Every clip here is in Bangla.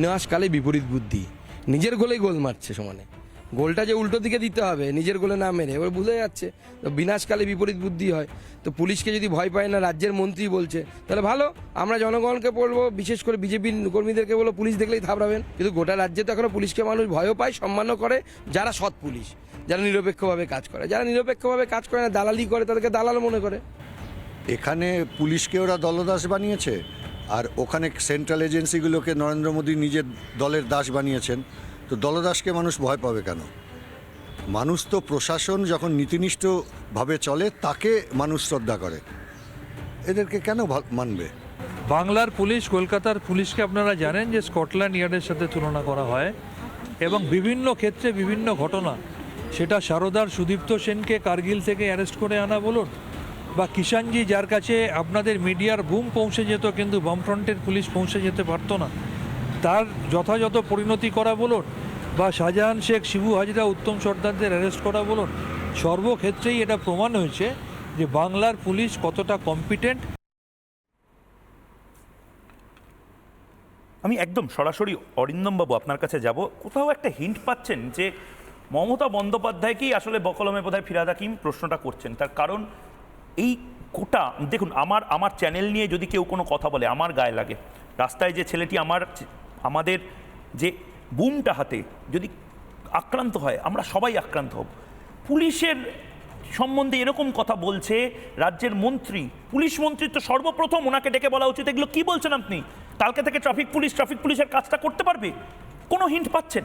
বিনাশকালে বিপরীত বুদ্ধি। নিজের গোলেই গোল মারছে সমানে। গোলটা যে উল্টো দিকে দিতে হবে, নিজের গোলে না মেরে, এবার বুঝে যাচ্ছে। তো বিনাশকালে বিপরীত বুদ্ধি হয়। তো পুলিশকে যদি ভয় পায় না, রাজ্যের মন্ত্রী বলছে, তাহলে ভালো, আমরা জনগণকে বলব, বিশেষ করে বিজেপি কর্মীদেরকে বলব, পুলিশ দেখলেই থাবড়াবেন। কিন্তু গোটা রাজ্যে তো এখনও পুলিশকে মানুষ ভয়ও পায়, সম্মানও করে, যারা সৎ পুলিশ, যারা নিরপেক্ষভাবে কাজ করে। যারা নিরপেক্ষভাবে কাজ করে না, দালালি করে, তাদেরকে দালাল মনে করে। এখানে পুলিশকে ওরা দলদাস বানিয়েছে? আর ওখানে সেন্ট্রাল এজেন্সিগুলোকে নরেন্দ্র মোদী নিজের দলের দাস বানিয়েছেন, তো দলদাসকে মানুষ ভয় পাবে কেন? মানুষ তো প্রশাসন যখন নীতিনিষ্ঠভাবে চলে, তাকে মানুষ শ্রদ্ধা করে। এদেরকে কেন মানবে? বাংলার পুলিশ, কলকাতার পুলিশকে আপনারা জানেন যে স্কটল্যান্ড ইয়ার্ডের সাথে তুলনা করা হয় এবং বিভিন্ন ক্ষেত্রে বিভিন্ন ঘটনা। সেটা সারদার সুদীপ্ত সেনকে কার্গিল থেকে অ্যারেস্ট করে আনা, বলুন। বা কিষাণজি যার কাছে আপনাদের মিডিয়ার বুম পৌঁছে যেত, কিন্তু বামফ্রন্টের পুলিশ পৌঁছে যেতে পারতো না। তার যথাযথ পরিণতি করা বলুন বা শাহজাহান শেখ, শিবু হাজরা, উত্তম সর্দারদের অ্যারেস্ট করা বলুন, সর্বক্ষেত্রেই এটা প্রমাণ হয়েছে যে বাংলার পুলিশ কতটা কম্পিটেন্ট আমি একদম সরাসরি অরিন্দমবাবু আপনার কাছে যাব। কোথাও একটা হিন্ট পাচ্ছেন যে মমতা বন্দ্যোপাধ্যায়কেই আসলে বকলমে বোধহয় ফিরাদ হাকিম প্রশ্নটা করছেন। তার কারণ এই কোটা, দেখুন, আমার আমার চ্যানেল নিয়ে যদি কেউ কোনো কথা বলে, আমার গায়ে লাগে। রাস্তায় যে ছেলেটি আমার, আমাদের যে বুমটা হাতে, যদি আক্রান্ত হয়, আমরা সবাই আক্রান্ত হব। পুলিশের সম্বন্ধে এরকম কথা বলছে রাজ্যের মন্ত্রী। পুলিশ মন্ত্রী তো সর্বপ্রথম ওনাকে ডেকে বলা উচিত, এগুলো কি বলছেন আপনি? কালকে থেকে ট্রাফিক পুলিশ ট্রাফিক পুলিশের কাজটা করতে পারবে? কোনো হিন্ট পাচ্ছেন?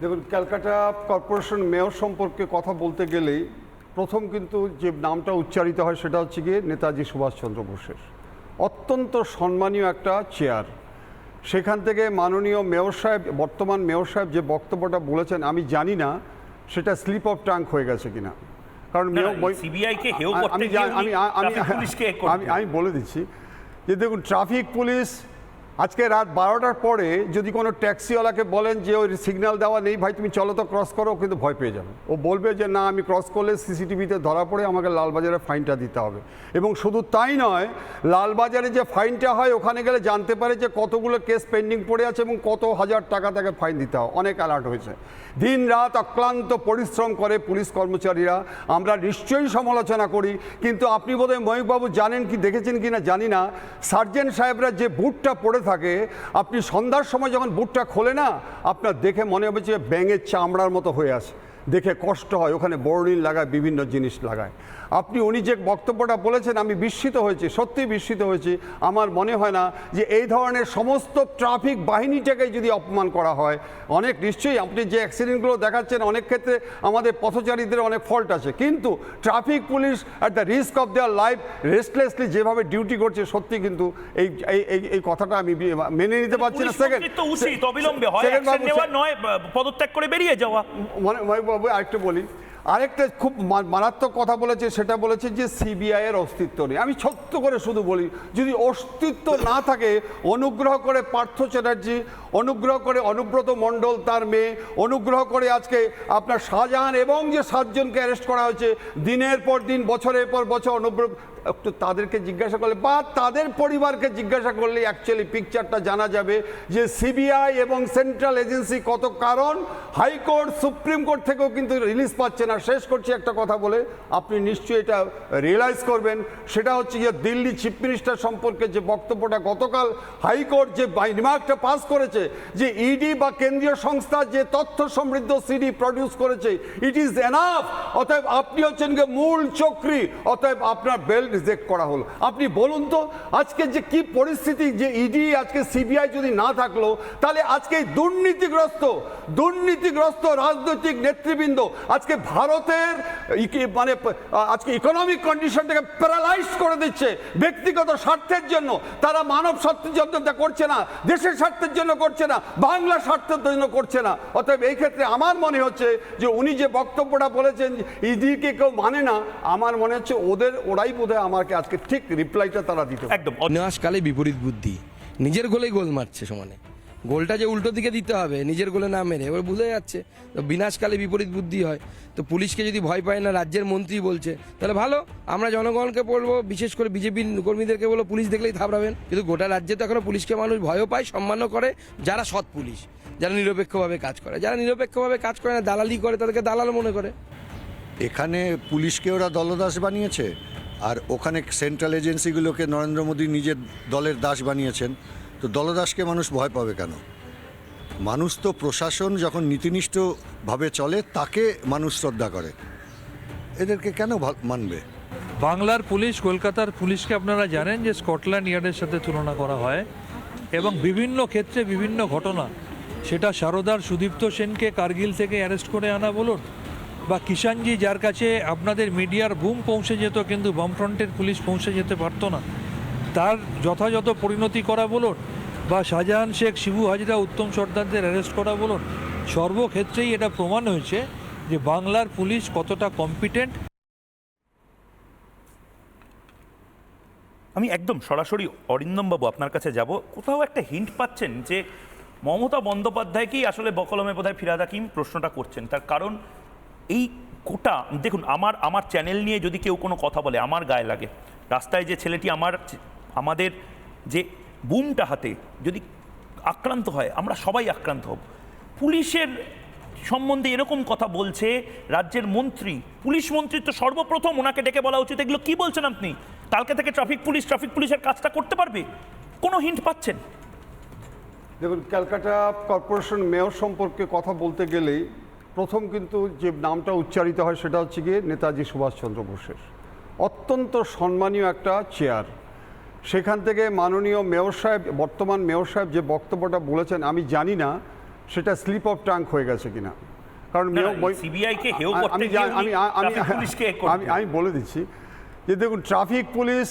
দেখুন, ক্যালকাটা কর্পোরেশন মেয়র সম্পর্কে কথা বলতে গেলেই প্রথম কিন্তু যে নামটা উচ্চারিত হয় সেটা হচ্ছে গিয়ে নেতাজি সুভাষচন্দ্র বোসের। অত্যন্ত সম্মানীয় একটা চেয়ার। সেখান থেকে মাননীয় মেয়র সাহেব বর্তমান মেয়র সাহেব যে বক্তব্যটা বলেছেন আমি জানি না সেটা স্লিপ অফ টাঙ্ক হয়ে গেছে কিনা। কারণ আমি। আমি আমি বলে দিচ্ছি যে দেখুন ট্রাফিক পুলিশ আজকে রাত বারোটার পরে যদি কোনো ট্যাক্সিওয়ালাকে বলেন যে ওই সিগন্যাল দেওয়া নেই, ভাই, তুমি চলো তো, ক্রস করো কিন্তু ভয় পেয়ে যাবে। ও বলবে যে, না, আমি ক্রস করলে সিসিটিভিতে ধরা পড়ে আমাকে লালবাজারে ফাইনটা দিতে হবে। এবং শুধু তাই নয়, লালবাজারে যে ফাইনটা হয়, ওখানে গেলে জানতে পারে যে কতগুলো কেস পেন্ডিং পড়ে আছে এবং কত হাজার টাকা তাকে ফাইন দিতে হয়। অনেক অ্যালার্ট হয়েছে। দিন রাত অক্লান্ত পরিশ্রম করে পুলিশ কর্মচারীরা। আমরা নিশ্চয়ই সমালোচনা করি, কিন্তু আপনি বোধহয় ময়ূকবাবু জানেন কি, দেখেছেন কি না জানি না। সার্জেন্ট সাহেবরা যে বুটটা পরে থাকে, আপনি সন্ধ্যার সময় যখন বুটটা খোলে না, আপনার দেখে মনে হবে যে ব্যাঙের চামড়ার মতো হয়ে আছে। দেখে কষ্ট হয় ওখানে বোর্ডিং লাগায় বিভিন্ন জিনিস লাগায়। আপনি উনি যে বক্তব্যটা বলেছেন আমি বিস্মিত হয়েছি সত্যি বিস্মিত হয়েছি। আমার মনে হয় না যে এই ধরনের সমস্ত ট্রাফিক বাহিনীটাকে যদি অপমান করা হয় অনেক নিশ্চয়ই আপনি যে অ্যাক্সিডেন্টগুলো দেখাচ্ছেন অনেক ক্ষেত্রে আমাদের পথচারীদের অনেক ফল্ট আছে। কিন্তু traffic police at the risk of their life restlessly যেভাবে ডিউটি করছে সত্যি কিন্তু এই এই এই- কথাটা আমি মেনে নিতে পারছি না। সেকেন্ড হয় নেওয়া নয় পদত্যাগ করে বেরিয়ে যাওয়া। মহেশবাবু আরেকটু বলি। আরেকটা খুব মারাত্মক কথা বলেছে, সেটা বলেছে যে সিবিআই এর অস্তিত্ব নেই। আমি ছোট্ট করে শুধু বলি, যদি অস্তিত্ব না থাকে, অনুগ্রহ করে পার্থ চ্যাটার্জি, অনুগ্রহ করে অনুব্রত মণ্ডল তার মেয়ে, অনুগ্রহ করে আজকে আপনার শাহজাহান এবং যে সাতজনকে অ্যারেস্ট করা হয়েছে, দিনের পর দিন, বছরের পর বছর অনুব্রত একটু তাদেরকে জিজ্ঞাসা করলে বা তাদের পরিবারকে জিজ্ঞাসা করলে অ্যাকচুয়ালি পিকচারটা জানা যাবে যে সিবিআই এবং সেন্ট্রাল এজেন্সি কত কারণ হাইকোর্ট সুপ্রিম কোর্ট থেকেও কিন্তু রিলিজ পাচ্ছে না। শেষ করছি একটা কথা বলে, আপনি নিশ্চয়ই এটা রিয়েলাইজ করবেন। সেটা হচ্ছে যে দিল্লি চিফ মিনিস্টার সম্পর্কে যে বক্তব্যটা গতকাল হাইকোর্ট যে রিমার্কটা পাস করেছে, যে ইডি বা কেন্দ্রীয় সংস্থা যে তথ্য সমৃদ্ধ সিডি প্রডিউস করেছে ইট ইজ এনাফ অতএব আপনি হচ্ছেন মূল চক্রী। অতএব আপনার বেল রিজেক্ট করা হলো। আপনি বলুন তো, আজকে যে কি পরিস্থিতি, যে ইডি আজকে সিবিআই যদি না থাকল, তাহলে আজকে দুর্নীতিগ্রস্ত দুর্নীতিগ্রস্ত রাজনৈতিক নেতৃবৃন্দ আজকে ভারতের মানে আজকে ইকোনমিক কন্ডিশনটাকে প্যারালাইজ করে দিচ্ছে ব্যক্তিগত স্বার্থের জন্য। তারা মানব স্বার্থের জন্য করছে না, দেশের স্বার্থের জন্য করছে না, বাংলা স্বার্থের জন্য করছে না। অতএব এই ক্ষেত্রে আমার মনে হচ্ছে যে উনি যে বক্তব্যটা বলেছেন ইডিকে কেউ মানে না, আমার মনে হচ্ছে ওদের, ওরাই বোধহয় আমাকে আজকে ঠিক রিপ্লাইটা তারা দিতে। একদম। বিনাশকালে বিপরীত বুদ্ধি। নিজের গোলেই গোল মারছে সমানে। গোলটা যে উল্টো দিকে দিতে হবে নিজের গোলে না মেরে এবার বুঝে যাচ্ছে। তো বিনাশকালে বিপরীত বুদ্ধি হয়। তো পুলিশকে যদি ভয় পায় না রাজ্যের মন্ত্রী বলছে তাহলে ভালো আমরা জনগণকে বলব বিশেষ করে বিজেপি কর্মীদেরকে বলব পুলিশ দেখলেই থাবড়াবেন। কিন্তু গোটা রাজ্যে তো এখনও পুলিশকে মানুষ ভয়ও পায় সম্মানও করে যারা সৎ পুলিশ যারা নিরপেক্ষভাবে কাজ করে। যারা নিরপেক্ষভাবে কাজ করে না দালালি করে তাদেরকে দালাল মনে করে। এখানে পুলিশকে ওরা দলদাস বানিয়েছে? আর ওখানে সেন্ট্রাল এজেন্সিগুলোকে নরেন্দ্র মোদী নিজের দলের দাস বানিয়েছেন, তো দলদাসকে মানুষ ভয় পাবে কেন? মানুষ তো প্রশাসন যখন নীতিনিষ্ঠভাবে চলে, তাকে মানুষ শ্রদ্ধা করে। এদেরকে কেন মানবে? বাংলার পুলিশ, কলকাতার পুলিশকে আপনারা জানেন যে স্কটল্যান্ড ইয়ার্ডের সাথে তুলনা করা হয় এবং বিভিন্ন ক্ষেত্রে বিভিন্ন ঘটনা। সেটা সারদার সুদীপ্ত সেনকে কার্গিল থেকে অ্যারেস্ট করে আনা, বলুন। বা কিষাণজি যার কাছে আপনাদের মিডিয়ার বুম পৌঁছে যেত, কিন্তু বামফ্রন্টের পুলিশ পৌঁছে যেতে পারতো না। তার যথাযথ পরিণতি করা বলুন বা শাহজাহান শেখ, শিবু হাজরা, উত্তম সর্দারদের অ্যারেস্ট করা বলুন, সর্বক্ষেত্রেই এটা প্রমাণ হয়েছে যে বাংলার পুলিশ কতটা কম্পিটেন্ট আমি একদম সরাসরি অরিন্দমবাবু আপনার কাছে যাব। কোথাও একটা হিন্ট পাচ্ছেন যে মমতা বন্দ্যোপাধ্যায়কেই আসলে বকলমে বোধহয় ফিরাদ হাকিম প্রশ্নটা করছেন। তার কারণ এই কোটা, দেখুন, আমার আমার চ্যানেল নিয়ে যদি কেউ কোনো কথা বলে, আমার গায়ে লাগে। রাস্তায় যে ছেলেটি আমার, আমাদের যে বুমটা হাতে, যদি আক্রান্ত হয়, আমরা সবাই আক্রান্ত হব। পুলিশের সম্বন্ধে এরকম কথা বলছে রাজ্যের মন্ত্রী। পুলিশ মন্ত্রী তো সর্বপ্রথম ওনাকে ডেকে বলা উচিত, এগুলো কি বলছেন আপনি? কালকে থেকে ট্রাফিক পুলিশ ট্রাফিক পুলিশের কাজটা করতে পারবে? কোনো হিন্ট পাচ্ছেন? দেখুন, ক্যালকাটা কর্পোরেশন মেয়র সম্পর্কে কথা বলতে গেলেই প্রথম কিন্তু যে নামটা উচ্চারিত হয় সেটা হচ্ছে গিয়ে নেতাজি সুভাষচন্দ্র বোসের। অত্যন্ত সম্মানীয় একটা চেয়ার। সেখান থেকে মাননীয় মেয়র সাহেব বর্তমান মেয়র সাহেব যে বক্তব্যটা বলেছেন আমি জানি না সেটা স্লিপ অফ টাঙ্ক হয়ে গেছে কিনা। কারণ আমি আমি আমি বলে দিচ্ছি যে দেখুন ট্রাফিক পুলিশ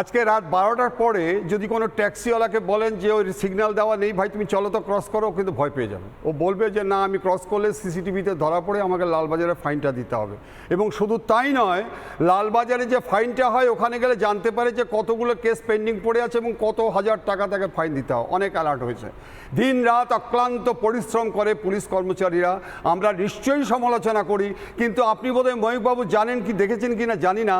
আজকে রাত বারোটার পরে যদি কোনো ট্যাক্সিওয়ালাকে বলেন যে ওই সিগন্যাল দেওয়া নেই, ভাই, তুমি চলো তো, ক্রস করো কিন্তু ভয় পেয়ে যাবে। ও বলবে যে, না, আমি ক্রস করলে সিসিটিভিতে ধরা পড়ে আমাকে লালবাজারে ফাইনটা দিতে হবে। এবং শুধু তাই নয়, লালবাজারে যে ফাইনটা হয়, ওখানে গেলে জানতে পারে যে কতগুলো কেস পেন্ডিং পড়ে আছে এবং কত হাজার টাকা তাকে ফাইন দিতে হয়। অনেক অ্যালার্ট হয়েছে। দিন রাত অক্লান্ত পরিশ্রম করে পুলিশ কর্মচারীরা। আমরা নিশ্চয়ই সমালোচনা করি, কিন্তু আপনি বোধহয় ময়ূকবাবু জানেন কি, দেখেছেন কি না জানি না।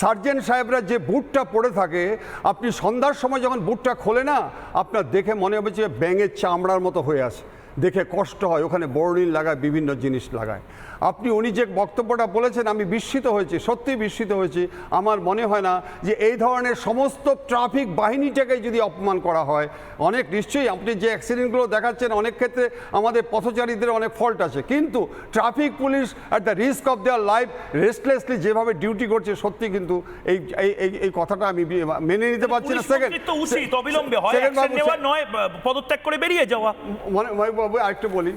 সার্জেন্ট সাহেবরা যে বুটটা পরে থাকে, আপনি সন্ধ্যার সময় যখন বুটটা খোলে না, আপনার দেখে মনে হবে যে ব্যাঙের চামড়ার মতো হয়ে আছে। দেখে কষ্ট হয় ওখানে বোর্ডিং লাগায় বিভিন্ন জিনিস লাগায়। আপনি উনি যে বক্তব্যটা বলেছেন আমি বিস্মিত হয়েছি সত্যি বিস্মিত হয়েছি। আমার মনে হয় না যে এই ধরনের সমস্ত ট্রাফিক বাহিনীটাকে যদি অপমান করা হয় অনেক নিশ্চয়ই আপনি যে অ্যাক্সিডেন্টগুলো দেখাচ্ছেন অনেক ক্ষেত্রে আমাদের পথচারীদের অনেক ফল্ট আছে। কিন্তু traffic police at the risk of their life restlessly যেভাবে ডিউটি করছে সত্যি কিন্তু এই এই এই- কথাটা আমি মেনে নিতে পারছি না। সেকেন্ড হয় নেওয়া নয় পদত্যাগ করে বেরিয়ে যাওয়া। মহেশবাবু আরেকটু বলি।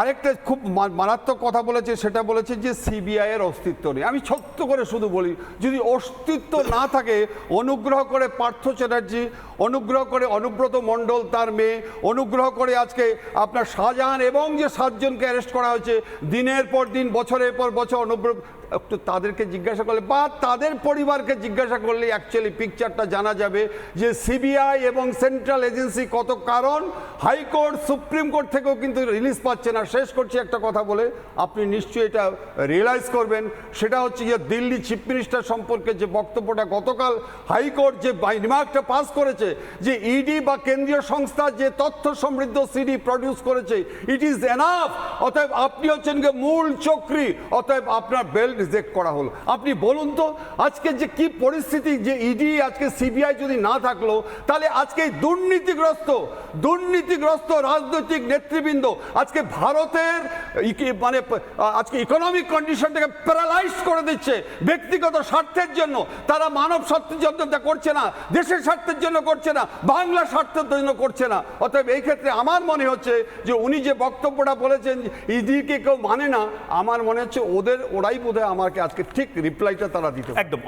আরেকটা খুব মারাত্মক কথা বলেছে, সেটা বলেছে যে সিবিআই এর অস্তিত্ব নেই। আমি ছোট্ট করে শুধু বলি, যদি অস্তিত্ব না থাকে, অনুগ্রহ করে পার্থ চ্যাটার্জি, অনুগ্রহ করে অনুব্রত মণ্ডল তার মেয়ে, অনুগ্রহ করে আজকে আপনার শাহজাহান এবং যে সাতজনকে অ্যারেস্ট করা হয়েছে, দিনের পর দিন, বছরের পর বছর অনুব্রত একটু তাদেরকে জিজ্ঞাসা করলে বা তাদের পরিবারকে জিজ্ঞাসা করলে অ্যাকচুয়ালি পিকচারটা জানা যাবে যে সিবিআই এবং সেন্ট্রাল এজেন্সি কত কারণ হাইকোর্ট সুপ্রিম কোর্ট থেকেও কিন্তু রিলিজ পাচ্ছে না। শেষ করছি একটা কথা বলে, আপনি নিশ্চয়ই এটা রিয়েলাইজ করবেন। সেটা হচ্ছে যে দিল্লি চিফ মিনিস্টার সম্পর্কে যে বক্তব্যটা গতকাল হাইকোর্ট যে রিমার্কটা পাস করেছে, যে ইডি বা কেন্দ্রীয় সংস্থা যে তথ্য সমৃদ্ধ সিডি প্রডিউস করেছে ইট ইজ এনাফ অতএব আপনি হচ্ছেন মূল চক্রী। অতএব আপনার বেল রিজেক্ট করা হলো। আপনি বলুন তো, আজকে যে কি পরিস্থিতি, যে ইডি আজকে সিবিআই যদি না থাকল, তাহলে আজকে দুর্নীতিগ্রস্ত দুর্নীতিগ্রস্ত রাজনৈতিক নেতৃবৃন্দ আজকে ভারতের মানে আজকে ইকোনমিক কন্ডিশনটাকে প্যারালাইজ করে দিচ্ছে ব্যক্তিগত স্বার্থের জন্য। তারা মানব স্বার্থের জন্য করছে না, দেশের স্বার্থের জন্য করছে না, বাংলা স্বার্থের জন্য করছে না। অতএব এই ক্ষেত্রে আমার মনে হচ্ছে যে উনি যে বক্তব্যটা বলেছেন ইডিকে কেউ মানে না, আমার মনে হচ্ছে ওদের, ওরাই বোধহয় আমাকে আজকে ঠিক রিপ্লাইটা তারা দিতে একদম।